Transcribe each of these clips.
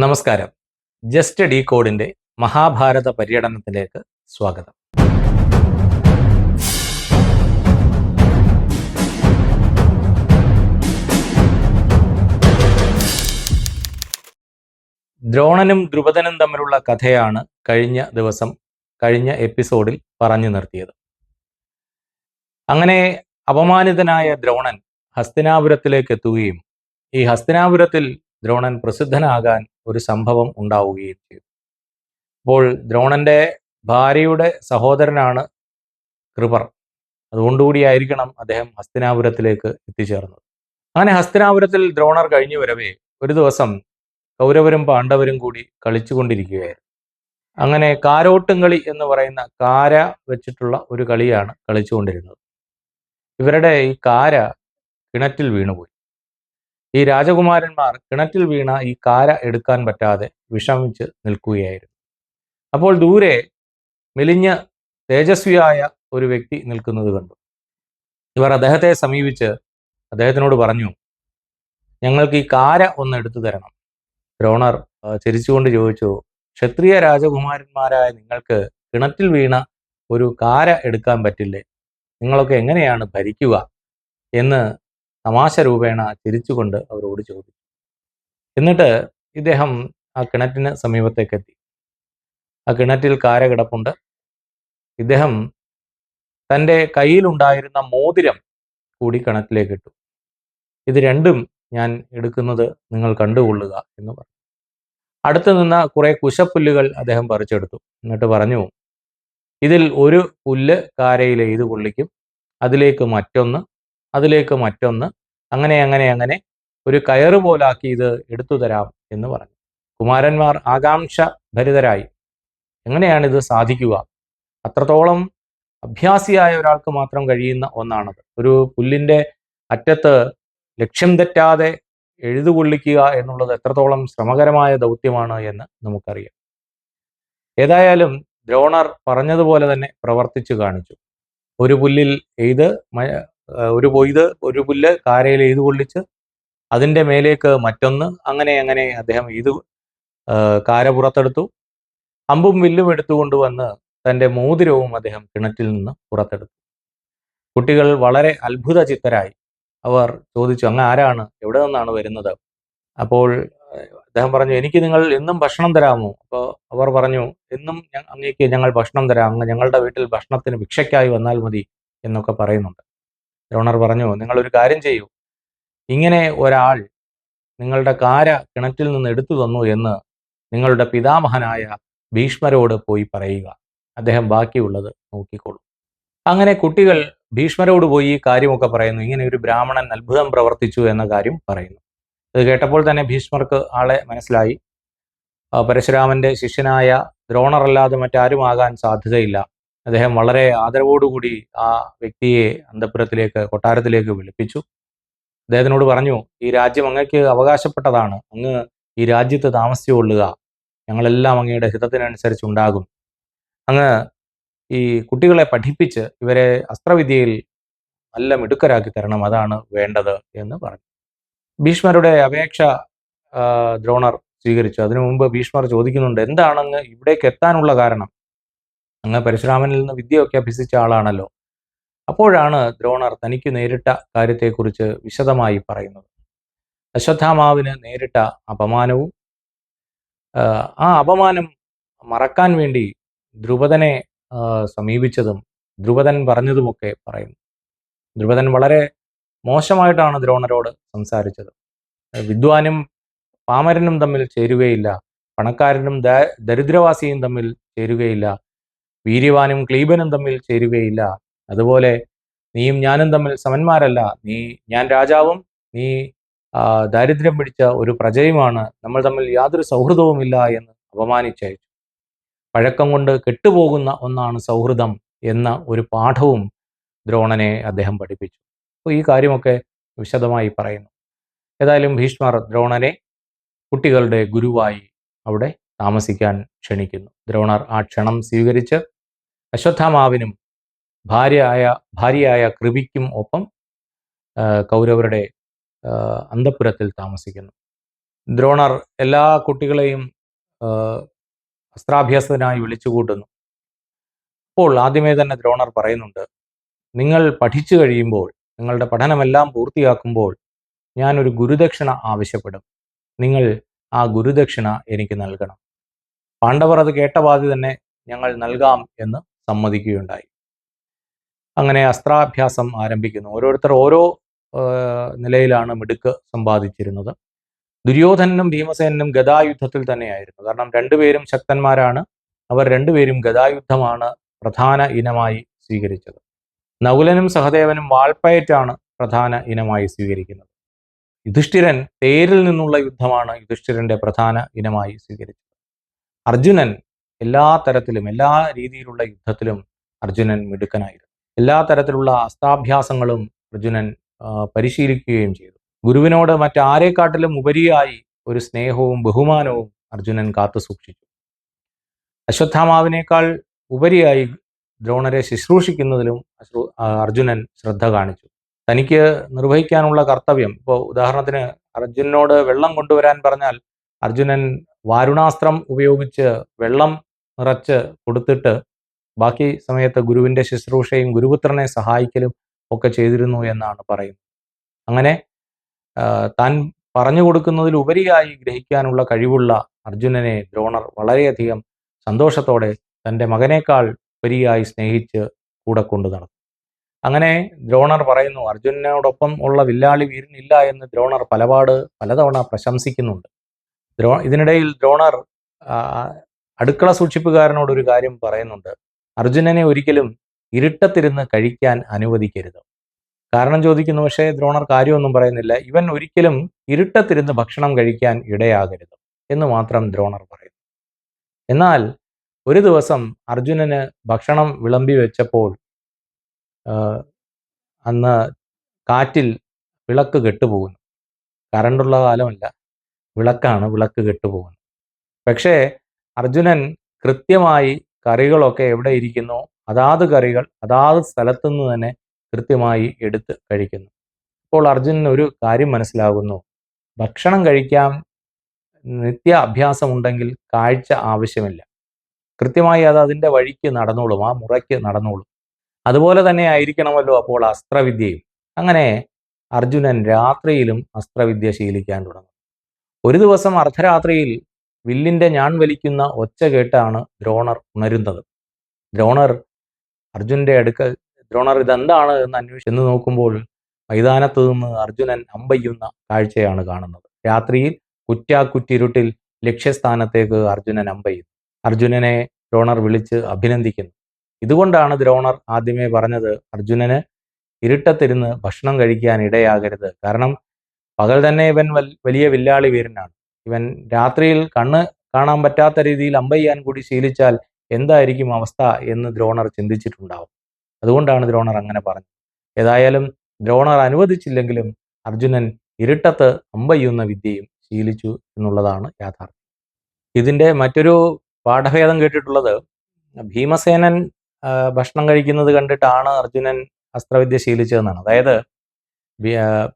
നമസ്കാരം. Just D കോഡിന്റെ മഹാഭാരത പര്യടനത്തിലേക്ക് സ്വാഗതം. ദ്രോണനും ദ്രുപദനും തമ്മിലുള്ള കഥയാണ് കഴിഞ്ഞ ദിവസം കഴിഞ്ഞ എപ്പിസോഡിൽ പറഞ്ഞു നിർത്തിയത്. അങ്ങനെ അപമാനിതനായ ദ്രോണൻ ഹസ്തിനാപുരത്തിലേക്ക് എത്തുകയും ഈ ഹസ്തിനാപുരത്തിൽ ദ്രോണൻ പ്രസിദ്ധനാകാൻ ഒരു സംഭവം ഉണ്ടാവുകയും ചെയ്തു. അപ്പോൾ ദ്രോണന്റെ ഭാര്യയുടെ സഹോദരനാണ് കൃപർ. അതുകൊണ്ടുകൂടിയായിരിക്കണം അദ്ദേഹം ഹസ്തിനാപുരത്തിലേക്ക് എത്തിച്ചേർന്നത്. അങ്ങനെ ഹസ്തിനാപുരത്തിൽ ദ്രോണർ കഴിഞ്ഞു വരവേ ഒരു ദിവസം കൗരവരും പാണ്ഡവരും കൂടി കളിച്ചുകൊണ്ടിരിക്കുകയായിരുന്നു. അങ്ങനെ കാരോട്ടും കളി എന്ന് പറയുന്ന കാര വെച്ചിട്ടുള്ള ഒരു കളിയാണ് കളിച്ചുകൊണ്ടിരുന്നത്. ഇവരുടെ ഈ കാര കിണറ്റിൽ വീണുപോയി. ഈ രാജകുമാരന്മാർ കിണറ്റിൽ വീണ ഈ കാര എടുക്കാൻ പറ്റാതെ വിഷമിച്ച് നിൽക്കുകയായിരുന്നു. അപ്പോൾ ദൂരെ മെലിഞ്ഞ തേജസ്വിയായ ഒരു വ്യക്തി നിൽക്കുന്നത് കണ്ടു. ഇവർ അദ്ദേഹത്തെ സമീപിച്ച് അദ്ദേഹത്തിനോട് പറഞ്ഞു ഞങ്ങൾക്ക് ഈ കാര ഒന്ന് എടുത്തു തരണം. ദ്രോണർ ചിരിച്ചുകൊണ്ട് ചോദിച്ചു ക്ഷത്രിയ രാജകുമാരന്മാരായ നിങ്ങൾക്ക് കിണറ്റിൽ വീണ ഒരു കാര എടുക്കാൻ പറ്റില്ലേ? നിങ്ങളൊക്കെ എങ്ങനെയാണ് ഭരിക്കുക? എന്ന് തമാശ രൂപേണ ചിരിച്ചുകൊണ്ട് അവരോട് ചോദിച്ചു. എന്നിട്ട് ഇദ്ദേഹം ആ കിണറ്റിന് സമീപത്തേക്കെത്തി. ആ കിണറ്റിൽ കാര കിടപ്പുണ്ട്. ഇദ്ദേഹം തന്റെ കയ്യിലുണ്ടായിരുന്ന മോതിരം കൂടി കിണറ്റിലേക്ക് ഇട്ടു ഇത് രണ്ടും ഞാൻ എടുക്കുന്നത് നിങ്ങൾ കണ്ടുകൊള്ളുക എന്ന് പറഞ്ഞു. അടുത്ത് നിന്ന കുറെ കുശപ്പുല്ലുകൾ അദ്ദേഹം പറിച്ചെടുത്തു. എന്നിട്ട് പറഞ്ഞു ഇതിൽ ഒരു പുല്ല് കാരയിൽ എഴുതു കൊള്ളിക്കും. അതിലേക്ക് മറ്റൊന്ന് അതിലേക്ക് മറ്റൊന്ന് അങ്ങനെ അങ്ങനെ അങ്ങനെ ഒരു കയറ് പോലാക്കി ഇത് എടുത്തു തരാം എന്ന് പറഞ്ഞു. കുമാരന്മാർ ആകാംക്ഷ ഭരിതരായി. എങ്ങനെയാണിത് സാധിക്കുക? അത്രത്തോളം അഭ്യാസിയായ ഒരാൾക്ക് മാത്രം കഴിയുന്ന ഒന്നാണത്. ഒരു പുല്ലിന്റെ അറ്റത്ത് ലക്ഷ്യം തെറ്റാതെ എഴുതുകൊള്ളിക്കുക എന്നുള്ളത് എത്രത്തോളം ശ്രമകരമായ ദൗത്യമാണ് എന്ന് നമുക്കറിയാം. ഏതായാലും ദ്രോണർ പറഞ്ഞതുപോലെ തന്നെ പ്രവർത്തിച്ചു കാണിച്ചു. ഒരു പുല്ലിൽ ആ, ഒരു പൊയ്ത് ഒരു പുല്ല് കാരയിൽ എയ്ത് കൊള്ളിച്ച് അതിന്റെ മേലേക്ക് മറ്റൊന്ന് അങ്ങനെ അങ്ങനെ അദ്ദേഹം ഇത് കാര പുറത്തെടുത്തു. അമ്പും വില്ലും എടുത്തുകൊണ്ടുവന്ന് തന്റെ മോതിരവും അദ്ദേഹം കിണറ്റിൽ നിന്ന് പുറത്തെടുത്തു. കുട്ടികൾ വളരെ അത്ഭുത ചിത്തരായി അവർ ചോദിച്ചു അങ്ങ് ആരാണ്? എവിടെ നിന്നാണ് വരുന്നത്? അപ്പോൾ അദ്ദേഹം പറഞ്ഞു എനിക്ക് നിങ്ങൾ എന്നും ഭക്ഷണം തരാമോ? അപ്പോൾ അവർ പറഞ്ഞു എന്നും അങ്ങേക്ക് ഞങ്ങൾ ഭക്ഷണം തരാം. അങ്ങ് ഞങ്ങളുടെ വീട്ടിൽ ഭക്ഷണത്തിന് ഭിക്ഷയ്ക്കായി വന്നാൽ മതി എന്നൊക്കെ പറയുന്നുണ്ട്. ദ്രോണർ പറഞ്ഞു നിങ്ങൾ ഒരു കാര്യം ചെയ്യൂ. ഇങ്ങനെ ഒരാൾ നിങ്ങളുടെ കാര കിണറ്റിൽ നിന്ന് എടുത്തു തന്നു എന്ന് നിങ്ങളുടെ പിതാമഹനായ ഭീഷ്മരോട് പോയി പറയുക. അദ്ദേഹം ബാക്കിയുള്ളത് നോക്കിക്കോളൂ. അങ്ങനെ കുട്ടികൾ ഭീഷ്മരോട് പോയി ഈ കാര്യമൊക്കെ പറയുന്നു. ഇങ്ങനെ ഒരു ബ്രാഹ്മണൻ അത്ഭുതം പ്രവർത്തിച്ചു എന്ന കാര്യം പറയുന്നു. ഇത് കേട്ടപ്പോൾ തന്നെ ഭീഷ്മർക്ക് ആളെ മനസ്സിലായി. പരശുരാമന്റെ ശിഷ്യനായ ദ്രോണറല്ലാതെ മറ്റാരും ആകാൻ സാധ്യതയില്ല. അദ്ദേഹം വളരെ ആദരവോടുകൂടി ആ വ്യക്തിയെ അന്തപുരത്തിലേക്ക് കൊട്ടാരത്തിലേക്ക് വിളിപ്പിച്ചു. അദ്ദേഹത്തിനോട് പറഞ്ഞു ഈ രാജ്യം അങ്ങക്ക് അവകാശപ്പെട്ടതാണ്. അങ്ങ് ഈ രാജ്യത്ത് താമസിച്ചു കൊള്ളുക ഞങ്ങളെല്ലാം അങ്ങയുടെ ഹിതത്തിനനുസരിച്ച് ഉണ്ടാകും. അങ്ങ് ഈ കുട്ടികളെ പഠിപ്പിച്ച് ഇവരെ അസ്ത്രവിദ്യയിൽ നല്ല മിടുക്കരാക്കി തരണം. അതാണ് വേണ്ടത് എന്ന് പറഞ്ഞു. ഭീഷ്മരുടെ അപേക്ഷ ദ്രോണർ സ്വീകരിച്ചു. അതിനു മുമ്പ് ഭീഷ്മർ ചോദിക്കുന്നുണ്ട് എന്താണ് അങ്ങ് ഇവിടേക്ക് എത്താനുള്ള കാരണം? അങ്ങ് പരശുരാമനിൽ നിന്ന് വിദ്യയൊക്കെ അഭ്യസിച്ച ആളാണല്ലോ. അപ്പോഴാണ് ദ്രോണർ തനിക്ക് നേരിട്ട കാര്യത്തെക്കുറിച്ച് വിശദമായി പറയുന്നത്. അശ്വത്ഥാമാവിന് നേരിട്ട അപമാനവും ആ, അപമാനം മറക്കാൻ വേണ്ടി ദ്രുപദനെ സമീപിച്ചതും ദ്രുപദൻ പറഞ്ഞതുമൊക്കെ പറയുന്നു. ദ്രുപദൻ വളരെ മോശമായിട്ടാണ് ദ്രോണരോട് സംസാരിച്ചത്. വിദ്വാനും പാമരനും തമ്മിൽ ചേരുകയില്ല പണക്കാരനും ദരിദ്രവാസിയും തമ്മിൽ ചേരുകയില്ല വീര്യവാനും ക്ലീബനും തമ്മിൽ ചേരുകയില്ല. അതുപോലെ നീയും ഞാനും തമ്മിൽ സമന്മാരല്ല. നീ ഞാൻ രാജാവും നീ ദാരിദ്ര്യം പിടിച്ച ഒരു പ്രജയുമാണ്. നമ്മൾ തമ്മിൽ യാതൊരു സൗഹൃദവുമില്ല എന്ന് അപമാനിച്ചയച്ചു. പഴക്കം കൊണ്ട് കെട്ടുപോകുന്ന ഒന്നാണ് സൗഹൃദം എന്ന ഒരു പാഠവും ദ്രോണനെ അദ്ദേഹം പഠിപ്പിച്ചു. അപ്പോൾ ഈ കാര്യമൊക്കെ വിശദമായി പറയുന്നു. ഏതായാലും ഭീഷ്മർ ദ്രോണനെ കുട്ടികളുടെ ഗുരുവായി അവിടെ താമസിക്കാൻ ക്ഷണിക്കുന്നു. ദ്രോണർ ആ ക്ഷണം സ്വീകരിച്ച് അശ്വത്ഥാമാവിനും ഭാര്യയായ ഭാര്യയായ കൃപിക്കും ഒപ്പം കൗരവരുടെ അന്തപുരത്തിൽ താമസിക്കുന്നു. ദ്രോണർ എല്ലാ കുട്ടികളെയും അസ്ത്രാഭ്യാസത്തിനായി വിളിച്ചു കൂട്ടുന്നു അപ്പോൾ ആദ്യമേ തന്നെ ദ്രോണർ പറയുന്നുണ്ട് നിങ്ങൾ പഠിച്ചു കഴിയുമ്പോൾ നിങ്ങളുടെ പഠനമെല്ലാം പൂർത്തിയാക്കുമ്പോൾ ഞാനൊരു ഗുരുദക്ഷിണ ആവശ്യപ്പെടും. നിങ്ങൾ ആ ഗുരുദക്ഷിണ എനിക്ക് നൽകണം. പാണ്ഡവർ അത് കേട്ട പാതി തന്നെ ഞങ്ങൾ നൽകാം എന്ന് സമ്മതിക്കുകയുണ്ടായി. അങ്ങനെ അസ്ത്രാഭ്യാസം ആരംഭിക്കുന്നു. ഓരോരുത്തർ ഓരോ നിലയിലാണ് മിടുക്ക് സമ്പാദിച്ചിരുന്നത്. ദുര്യോധനനും ഭീമസേനും ഗതായുദ്ധത്തിൽ തന്നെയായിരുന്നു. കാരണം രണ്ടുപേരും ശക്തന്മാരാണ്. അവർ രണ്ടുപേരും ഗതായുദ്ധമാണ് പ്രധാന ഇനമായി സ്വീകരിച്ചത്. നകുലനും സഹദേവനും വാൾപ്പയറ്റാണ് പ്രധാന ഇനമായി സ്വീകരിക്കുന്നത്. യുധിഷ്ഠിരൻ തേരിൽ നിന്നുള്ള യുദ്ധമാണ് യുധിഷ്ഠിരന്റെ പ്രധാന ഇനമായി സ്വീകരിച്ചത്. അർജുനൻ എല്ലാ തരത്തിലും എല്ലാ രീതിയിലുള്ള യുദ്ധത്തിലും അർജുനൻ മിടുക്കനായിരുന്നു എല്ലാ തരത്തിലുള്ള അസ്താഭ്യാസങ്ങളും അർജുനൻ പരിശീലിക്കുകയും ചെയ്തു. ഗുരുവിനോട് മറ്റാരെക്കാട്ടിലും ഉപരിയായി ഒരു സ്നേഹവും ബഹുമാനവും അർജുനൻ കാത്തു സൂക്ഷിച്ചു. അശ്വത്ഥാമാവിനേക്കാൾ ഉപരിയായി ദ്രോണരെ ശുശ്രൂഷിക്കുന്നതിലും അർജുനൻ ശ്രദ്ധ കാണിച്ചു. തനിക്ക് നിർവഹിക്കാനുള്ള കർത്തവ്യം ഇപ്പോൾ ഉദാഹരണത്തിന് അർജുനനോട് വെള്ളം കൊണ്ടുവരാൻ പറഞ്ഞാൽ അർജുനൻ വാരുണാസ്ത്രം ഉപയോഗിച്ച് വെള്ളം നിറച്ച് കൊടുത്തിട്ട് ബാക്കി സമയത്ത് ഗുരുവിന്റെ ശുശ്രൂഷയും ഗുരുപുത്രനെ സഹായിക്കലും ഒക്കെ ചെയ്തിരുന്നു എന്നാണ് പറയുന്നത്. അങ്ങനെ താൻ പറഞ്ഞു കൊടുക്കുന്നതിലുപരിയായി ഗ്രഹിക്കാനുള്ള കഴിവുള്ള അർജുനനെ ദ്രോണർ വളരെയധികം സന്തോഷത്തോടെ തന്റെ മകനേക്കാൾ ഉപരിയായി സ്നേഹിച്ച് കൂടെ കൊണ്ടു നടന്നു. അങ്ങനെ ദ്രോണർ പറയുന്നു അർജുനനോടൊപ്പം ഉള്ള വില്ലാളി വീരനില്ല എന്ന് ദ്രോണർ പലപാട് പലതവണ പ്രശംസിക്കുന്നുണ്ട്. ദ്രോ ഇതിനിടയിൽ ദ്രോണർ അടുക്കള സൂക്ഷിപ്പുകാരനോട് ഒരു കാര്യം പറയുന്നുണ്ട്. അർജുനനെ ഒരിക്കലും ഇരുട്ടത്തിരുന്ന് കഴിക്കാൻ അനുവദിക്കരുത്. കാരണം ചോദിക്കുന്നു പക്ഷേ ദ്രോണർ കാര്യമൊന്നും പറയുന്നില്ല. ഇവൻ ഒരിക്കലും ഇരുട്ടത്തിരുന്ന് ഭക്ഷണം കഴിക്കാൻ ഇടയാകരുത്. എന്ന് മാത്രം ദ്രോണർ പറയുന്നു. എന്നാൽ ഒരു ദിവസം അർജുനന് ഭക്ഷണം വിളമ്പി വെച്ചപ്പോൾ അന്ന് കാറ്റിൽ വിളക്ക് കെട്ടുപോകുന്നു. കറണ്ടുള്ള കാലമല്ല. വിളക്കാണ് വിളക്ക് കെട്ടുപോകുന്നത്. പക്ഷേ അർജുനൻ കൃത്യമായി കറികളൊക്കെ എവിടെ ഇരിക്കുന്നു? അതാത് കറികൾ അതാത് സ്ഥലത്തുനിന്ന് തന്നെ കൃത്യമായി എടുത്ത് കഴിക്കുന്നു. അപ്പോൾ അർജുനന് ഒരു കാര്യം മനസ്സിലാകുന്നു. ഭക്ഷണം കഴിക്കാൻ നിത്യ അഭ്യാസമുണ്ടെങ്കിൽ കാഴ്ച ആവശ്യമില്ല. കൃത്യമായി അത് അതിന്റെ വഴിക്ക് നടന്നോളും ആ മുറയ്ക്ക് നടന്നോളും. അതുപോലെ തന്നെ ആയിരിക്കണമല്ലോ അപ്പോൾ അസ്ത്രവിദ്യയും. അങ്ങനെ അർജുനൻ രാത്രിയിലും അസ്ത്രവിദ്യ ശീലിക്കാൻ തുടങ്ങും. ഒരു ദിവസം അർദ്ധരാത്രിയിൽ വില്ലിന്റെ ഞാൻ വലിക്കുന്ന ഒച്ച കേട്ടാണ് ദ്രോണർ ഉണരുന്നത്. ദ്രോണർ അർജുനന്റെ അടുക്കൽ ദ്രോണർ ഇതെന്താണ് എന്ന് അന്വേഷിച്ചെന്ന് നോക്കുമ്പോൾ മൈതാനത്ത് നിന്ന് അർജുനൻ അമ്പയ്യുന്ന കാഴ്ചയാണ് കാണുന്നത്. രാത്രിയിൽ കുറ്റാക്കുറ്റിരുട്ടിൽ ലക്ഷ്യസ്ഥാനത്തേക്ക് അർജുനൻ അമ്പയ്യുന്നു. അർജുനനെ ദ്രോണർ വിളിച്ച് അഭിനന്ദിക്കുന്നു. ഇതുകൊണ്ടാണ് ദ്രോണർ ആദ്യമേ പറഞ്ഞത് അർജുനന് ഇരുട്ടത്തിരുന്ന് ഭക്ഷണം കഴിക്കാൻ ഇടയാകരുത്. കാരണം പകൽ തന്നെ ഇവൻ വലിയ വില്ലാളി വീരനാണ്. ഇവൻ രാത്രിയിൽ കണ്ണ് കാണാൻ പറ്റാത്ത രീതിയിൽ അമ്പയ്യാൻ കൂടി ശീലിച്ചാൽ എന്തായിരിക്കും അവസ്ഥ എന്ന് ദ്രോണർ ചിന്തിച്ചിട്ടുണ്ടാവും. അതുകൊണ്ടാണ് ദ്രോണർ അങ്ങനെ പറഞ്ഞത്. ഏതായാലും ദ്രോണർ അനുവദിച്ചില്ലെങ്കിലും അർജുനൻ ഇരുട്ടത്ത് അമ്പയ്യുന്ന വിദ്യയും ശീലിച്ചു എന്നുള്ളതാണ് യാഥാർത്ഥ്യം. ഇതിന്റെ മറ്റൊരു പാഠഭേദം കേട്ടിട്ടുള്ളത് ഭീമസേനൻ ഭക്ഷണം കഴിക്കുന്നത് കണ്ടിട്ടാണ് അർജുനൻ അസ്ത്രവിദ്യ ശീലിച്ചതെന്നാണ്. അതായത്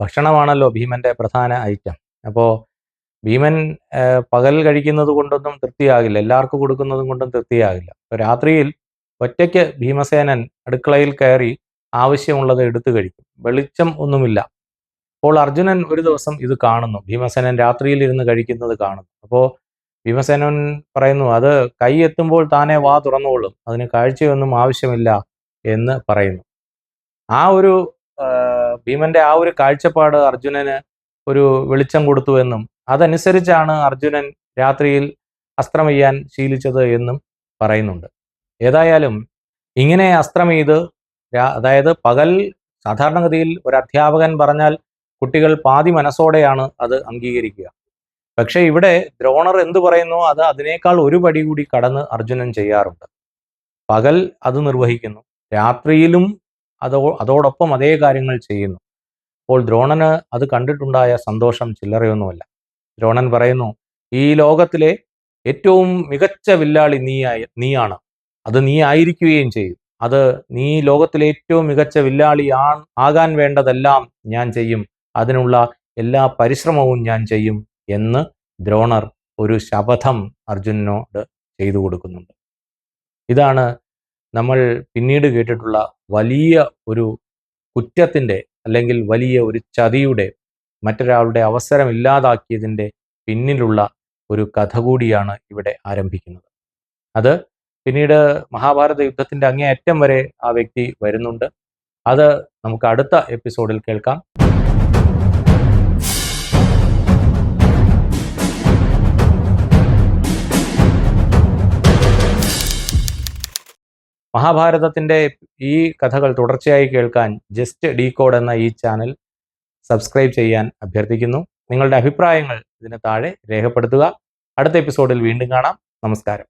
ഭക്ഷണമാണല്ലോ ഭീമന്റെ പ്രധാന ഐറ്റം. അപ്പോൾ ഭീമൻ പകൽ കഴിക്കുന്നത് കൊണ്ടൊന്നും തൃപ്തിയാകില്ല. എല്ലാവർക്കും കൊടുക്കുന്നതും കൊണ്ടും തൃപ്തിയാകില്ല. രാത്രിയിൽ ഒറ്റയ്ക്ക് ഭീമസേനൻ അടുക്കളയിൽ കയറി ആവശ്യമുള്ളത് എടുത്തു കഴിക്കും. വെളിച്ചം ഒന്നുമില്ല. അപ്പോൾ അർജുനൻ ഒരു ദിവസം ഇത് കാണുന്നു. ഭീമസേനൻ രാത്രിയിൽ ഇരുന്ന് കഴിക്കുന്നത് കാണുന്നു. അപ്പോൾ ഭീമസേനൻ പറയുന്നു അത് കൈ എത്തുമ്പോൾ താനെ വാ തുറന്നുകൊള്ളും അതിന് കാഴ്ചയൊന്നും ആവശ്യമില്ല എന്ന് പറയുന്നു. ആ ഒരു ഭീമന്റെ ആ ഒരു കാഴ്ചപ്പാട് അർജുനന് ഒരു വെളിച്ചം കൊടുത്തു എന്നും അതനുസരിച്ചാണ് അർജുനൻ രാത്രിയിൽ അസ്ത്രമെയ്യാൻ ശീലിച്ചത് എന്നും പറയുന്നുണ്ട്. ഏതായാലും ഇങ്ങനെ അസ്ത്രമെയ്ത് അതായത് പകൽ സാധാരണഗതിയിൽ ഒരു അധ്യാപകൻ പറഞ്ഞാൽ കുട്ടികൾ പാതി മനസ്സോടെയാണ് അത് അംഗീകരിക്കുക. പക്ഷേ ഇവിടെ ദ്രോണർ എന്തു പറയുന്നു? അത് അതിനേക്കാൾ ഒരു പടി കൂടി കടന്ന് അർജുനൻ ചെയ്യാറുണ്ട്. പകൽ അത് നിർവഹിക്കുന്നു. രാത്രിയിലും അതോ അതോടൊപ്പം അതേ കാര്യങ്ങൾ ചെയ്യുന്നു. അപ്പോൾ ദ്രോണന് അത് കണ്ടിട്ടുണ്ടായ സന്തോഷം ചില്ലറയൊന്നുമല്ല. ദ്രോണൻ പറയുന്നു ഈ ലോകത്തിലെ ഏറ്റവും മികച്ച വില്ലാളി നീ നീയാണ്. അത് നീ ആയിരിക്കുകയും ചെയ്യും. അത് നീ ലോകത്തിലെ ഏറ്റവും മികച്ച വില്ലാളി ആ ആകാൻ വേണ്ടതെല്ലാം ഞാൻ ചെയ്യും. അതിനുള്ള എല്ലാ പരിശ്രമവും ഞാൻ ചെയ്യും എന്ന് ദ്രോണർ ഒരു ശപഥം അർജുനനോട് ചെയ്തു കൊടുക്കുന്നുണ്ട്. ഇതാണ് നമ്മൾ പിന്നീട് കേട്ടിട്ടുള്ള വലിയ ഒരു കുറ്റത്തിന്റെ അല്ലെങ്കിൽ വലിയ ഒരു ചതിയുടെ മറ്റൊരാളുടെ അവസരം ഇല്ലാതാക്കിയതിന്റെ പിന്നിലുള്ള ഒരു കഥ കൂടിയാണ് ഇവിടെ ആരംഭിക്കുന്നത്. അത് പിന്നീട് മഹാഭാരത യുദ്ധത്തിന്റെ അങ്ങേയറ്റം വരെ ആ വ്യക്തി വരുന്നുണ്ട്. അത് നമുക്ക് അടുത്ത എപ്പിസോഡിൽ കേൾക്കാം. മഹാഭാരതത്തിന്റെ ഈ കഥകൾ തുടർച്ചയായി കേൾക്കാൻ ജസ്റ്റ് ഡീകോഡ് എന്ന ഈ ചാനൽ സബ്സ്ക്രൈബ് ചെയ്യാൻ അഭ്യർത്ഥിക്കുന്നു. നിങ്ങളുടെ അഭിപ്രായങ്ങൾ ഇതിന് താഴെ രേഖപ്പെടുത്തുക. അടുത്ത എപ്പിസോഡിൽ വീണ്ടും കാണാം. നമസ്കാരം.